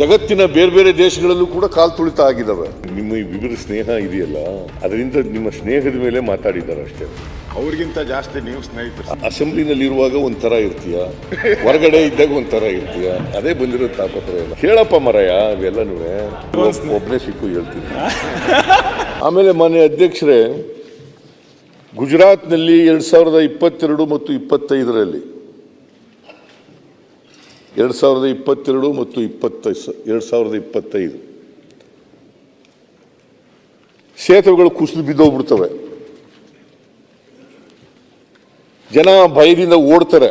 ಜಗತ್ತಿನ ಬೇರೆ ಬೇರೆ ದೇಶಗಳಲ್ಲೂ ಕೂಡ ಕಾಲ್ ತುಳಿತ ಆಗಿದ್ದಾವೆ ನಿಮ್ಮ ಈ ವಿವಿಧ ಸ್ನೇಹ ಇದೆಯಲ್ಲ ಅದರಿಂದ ನಿಮ್ಮ ಸ್ನೇಹದ ಮೇಲೆ ಮಾತಾಡಿದ್ದಾರೆ ಅಷ್ಟೇ. ಅವ್ರಿಗಿಂತ ಜಾಸ್ತಿ ನೀವು ಸ್ನೇಹಿತರು. ಅಸೆಂಬ್ಲಿನಲ್ಲಿ ಇರುವಾಗ ಒಂಥರ ಇರ್ತೀಯ ಹೊರಗಡೆ ಇದ್ದಾಗ ಒಂಥರ ಇರ್ತೀಯ ಅದೇ ಬಂದಿರೋ ತಾಪತ್ರ ಎಲ್ಲ. ಹೇಳಪ್ಪ ಮರಯ ಇವೆಲ್ಲನೂ ಒಬ್ಬನೇ ಸಿಕ್ಕು ಹೇಳ್ತೀನಿ. ಆಮೇಲೆ ಮನೆ ಅಧ್ಯಕ್ಷರೇ ಗುಜರಾತ್ನಲ್ಲಿ ಎರಡು ಸಾವಿರದ ಇಪ್ಪತ್ತೆರಡು ಮತ್ತು ಇಪ್ಪತ್ತೈದರಲ್ಲಿ ಎರಡು ಸಾವಿರದ ಇಪ್ಪತ್ತೆರಡು ಮತ್ತು ಇಪ್ಪತ್ತ, ಎರಡು ಸಾವಿರದ ಇಪ್ಪತ್ತೈದು. ಸೇತುವೆಗಳು ಕುಸಿದು ಬಿದ್ದೋಗ್ಬಿಡ್ತವೆ. ಜನ ಭಯದಿಂದ ಓಡ್ತಾರೆ.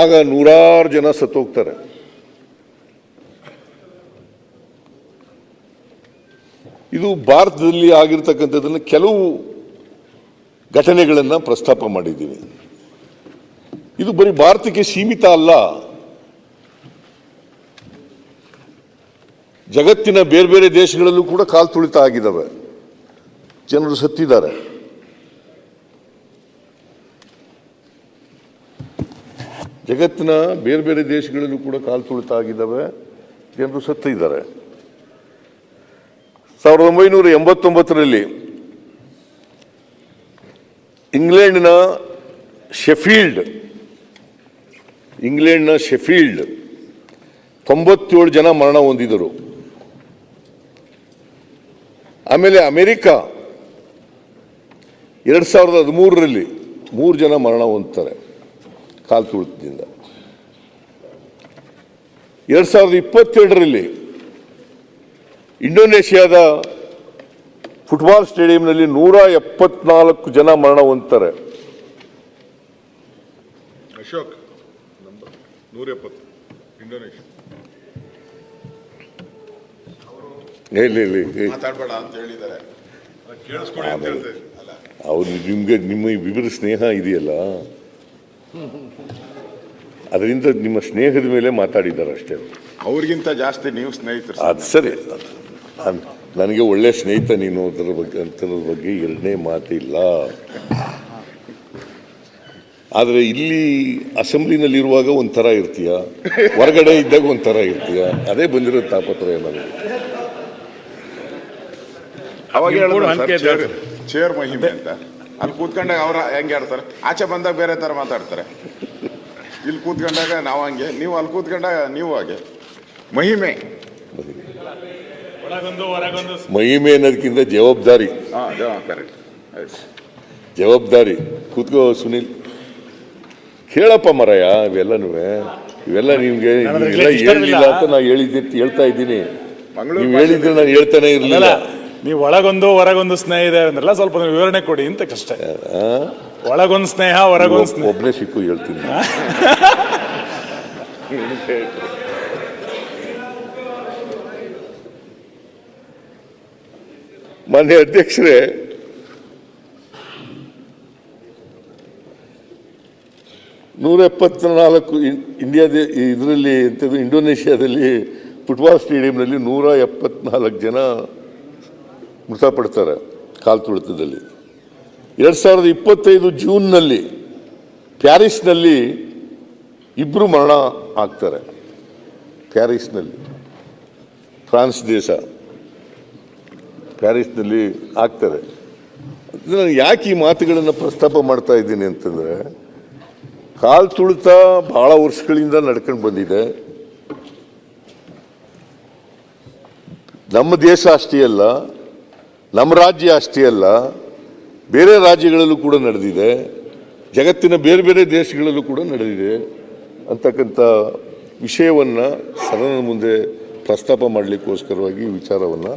ಆಗ ನೂರಾರು ಜನ ಸತ್ತೋಗ್ತಾರೆ. ಇದು ಭಾರತದಲ್ಲಿ ಆಗಿರ್ತಕ್ಕಂಥದ್ದನ್ನು ಕೆಲವು ಘಟನೆಗಳನ್ನು ಪ್ರಸ್ತಾಪ ಮಾಡಿದ್ದೀನಿ. ಇದು ಬರೀ ಭಾರತಕ್ಕೆ ಸೀಮಿತ ಅಲ್ಲ. ಜಗತ್ತಿನ ಬೇರೆ ಬೇರೆ ದೇಶಗಳಲ್ಲೂ ಕೂಡ ಕಾಲು ತುಳಿತ ಆಗಿದ್ದಾವೆ ಜನರು ಸತ್ತಿದ್ದಾರೆ. ಜಗತ್ತಿನ ಬೇರೆ ಬೇರೆ ದೇಶಗಳಲ್ಲೂ ಕೂಡ ಕಾಲು ತುಳಿತ ಆಗಿದ್ದಾವೆ ಜನರು ಸತ್ತಿದ್ದಾರೆ. ಸಾವಿರದ ಒಂಬೈನೂರ ಎಂಬತ್ತೊಂಬತ್ತರಲ್ಲಿ ಇಂಗ್ಲೆಂಡ್ನ ಶೆಫೀಲ್ಡ್ ಇಂಗ್ಲೆಂಡ್ನ ಶೆಫೀಲ್ಡ್ ತೊಂಬತ್ತೇಳು ಜನ ಮರಣ ಹೊಂದಿದರು ಆಮೇಲೆ ಅಮೆರಿಕ ಎರಡು ಸಾವಿರದ ಹದಿಮೂರರಲ್ಲಿ ಮೂರು ಜನ ಮರಣ ಹೊಂದ್ತಾರೆ ಕಾಲ್ ತುಳಿತದಿಂದ. ಎರಡು ಸಾವಿರದ ಇಪ್ಪತ್ತೆರಡರಲ್ಲಿ ಇಂಡೋನೇಷ್ಯಾದ ಫುಟ್ಬಾಲ್ ಸ್ಟೇಡಿಯಂನಲ್ಲಿ ನೂರ ಎಪ್ಪತ್ನಾಲ್ಕು ಜನ ಮರಣ ಹೊಂದ್ತಾರೆ. ಅಶೋಕ್ ನೂರ ಎಪ್ಪತ್ತು ಇಂಡೋನೇಷ್ಯಾ ಇಲ್ಲಿ ಇಲ್ಲಿ ಇಲ್ಲಿ. ಮಾತಾಡಬೇಡ ಅಂತ ಹೇಳಿದ್ದಾರೆ. ಕೇಳಿಸ್ಕೊಳ್ಳಿ ಅಂತ ಹೇಳ್ತಾ ಇದ್ದೀನಿ. ಅಲ್ಲ. ಅವ್ರು ನಿಮ್ಗೆ ನಿಮ್ಮ ಈ ವಿವಿಧ ಸ್ನೇಹ ಇದೆಯಲ್ಲ? ಅದರಿಂದ ನಿಮ್ಮ ಸ್ನೇಹದ ಮೇಲೆ ಮಾತಾಡಿದ್ದಾರೆ ಅಷ್ಟೇ. ಅವ್ರಿಗಿಂತ ಜಾಸ್ತಿ ನೀವು ಸ್ನೇಹಿತರು. ಅದು ಸರಿ. ನಾನ್- ನನಗೆ ಒಳ್ಳೆ ಸ್ನೇಹಿತ ನೀನು ಅದರ ಬಗ್ಗೆ ಅಂತದ್ರ ಬಗ್ಗೆ ಎರಡನೇ ಮಾತಿಲ್ಲ. ಆದರೆ ಇಲ್ಲಿ ಅಸೆಂಬ್ಲಿನಲ್ಲಿ ಇರುವಾಗ ಒಂಥರ ಇರ್ತೀಯ ಹೊರಗಡೆ ಇದ್ದಾಗ ಒಂಥರ ಇರ್ತೀಯ. ಅದೇ ಬಂದಿರೋ ತಾಪತ್ರ ನನಗೆ ಅವಾಗ ಚೇರ್- ಮಹಿಮೆ ಅಂತ. ಅಲ್ಲಿ ಕೂತ್ಕೊಂಡಾಗ ಅವ್ರ ಹೆಂಗೆ ಆಡ್ತಾರೆ? ಆಚೆ ಬಂದಾಗ ಬೇರೆ ಥರ ಮಾತಾಡ್ತಾರೆ. ಇಲ್ಲಿ ಕೂತ್ಕೊಂಡಾಗ ನಾವು ಹಂಗೆ ನೀವು ಅಲ್ಲಿ ಕೂತ್ಕೊಂಡಾಗ ನೀವು ಹಾಗೆ. ಮಹಿಮೆ. ಮಹಿಮೆ ಅನ್ನೋದಕ್ಕಿಂತ ಜವಾಬ್ದಾರಿ. ಹಾಂ ಕರೆಕ್ಟ್ ಜವಾಬ್ದಾರಿ. ಕೂತ್ಕೋ ಸುನಿಲ್. ಕೇಳಪ್ಪ ಮರಯ ಇವೆಲ್ಲನೂ. ಇವೆಲ್ಲ ನಿಮ್ಗೆ ಇವೆಲ್ಲ ಹೇಳಿಲ್ಲ. ಅಂತ ನಾ ಹೇಳಿದ್ದೆ ಹೇಳ್ತಾ ಇದ್ದೀನಿ. ನೀವು ಹೇಳಿದ್ರೆ ನಾನು ಹೇಳ್ತಾನೆ ಇರಲಿಲ್ಲ. ನೀವು ಒಳಗೊಂದು ಹೊರಗೊಂದು ಸ್ನೇಹ ಇದೆ ಅಂದ್ರಲ್ಲ ಸ್ವಲ್ಪ ವಿವರಣೆ ಕೊಡಿ ಅಂತ ಕಷ್ಟ ಒಳಗೊಂದು ಸ್ನೇಹ ಹೊರಗೊಂದು ಸ್ನೇಹ. ಒಬ್ಬನೇ ಸಿಕ್ಕು ಹೇಳ್ತೀನಿ. ಮಾನ್ಯ ಅಧ್ಯಕ್ಷರೇ ನೂರ ಎಪ್ಪತ್ನಾಲ್ಕು ಇಂಡಿಯಾದ, ಇದರಲ್ಲಿ ಎಂಥದ್ದು ಇಂಡೋನೇಷ್ಯಾದಲ್ಲಿ ಫುಟ್ಬಾಲ್ ಸ್ಟೇಡಿಯಂನಲ್ಲಿ ನೂರ ಎಪ್ಪತ್ನಾಲ್ಕು ಜನ ಮೃತಪಡ್ತಾರೆ ಕಾಲು ತುಳಿತದಲ್ಲಿ. ಎರಡು ಸಾವಿರದ ಇಪ್ಪತ್ತೈದು ಜೂನ್ನಲ್ಲಿ ಪ್ಯಾರಿಸ್ನಲ್ಲಿ ಇಬ್ಬರು ಮರಣ ಆಗ್ತಾರೆ. ಪ್ಯಾರಿಸ್ನಲ್ಲಿ. ಫ್ರಾನ್ಸ್ ದೇಶ. ಪ್ಯಾರಿಸ್ನಲ್ಲಿ ಆಗ್ತಾರೆ. ನಾನು ಯಾಕೆ ಈ ಮಾತುಗಳನ್ನು ಪ್ರಸ್ತಾಪ ಮಾಡ್ತಾ ಇದ್ದೀನಿ ಅಂತಂದರೆ ಕಾಲ್ ತುಳಿತ ಬಹಳ ವರ್ಷಗಳಿಂದ ನಡ್ಕೊಂಡು ಬಂದಿದೆ. ನಮ್ಮ ದೇಶ ಅಷ್ಟೇ ಅಲ್ಲ, ನಮ್ಮ ರಾಜ್ಯ ಅಷ್ಟೇ ಅಲ್ಲ, ಬೇರೆ ರಾಜ್ಯಗಳಲ್ಲೂ ಕೂಡ ನಡೆದಿದೆ, ಜಗತ್ತಿನ ಬೇರೆ ಬೇರೆ ದೇಶಗಳಲ್ಲೂ ಕೂಡ ನಡೆದಿದೆ ಅಂತಕ್ಕಂಥ ವಿಷಯವನ್ನು ಸದನದ ಮುಂದೆ ಪ್ರಸ್ತಾಪ ಮಾಡಲಿಕ್ಕೋಸ್ಕರವಾಗಿ ವಿಚಾರವನ್ನು,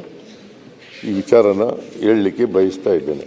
ಈ ವಿಚಾರನ ಹೇಳಲಿಕ್ಕೆ ಬಯಸ್ತಾ ಇದ್ದೇನೆ.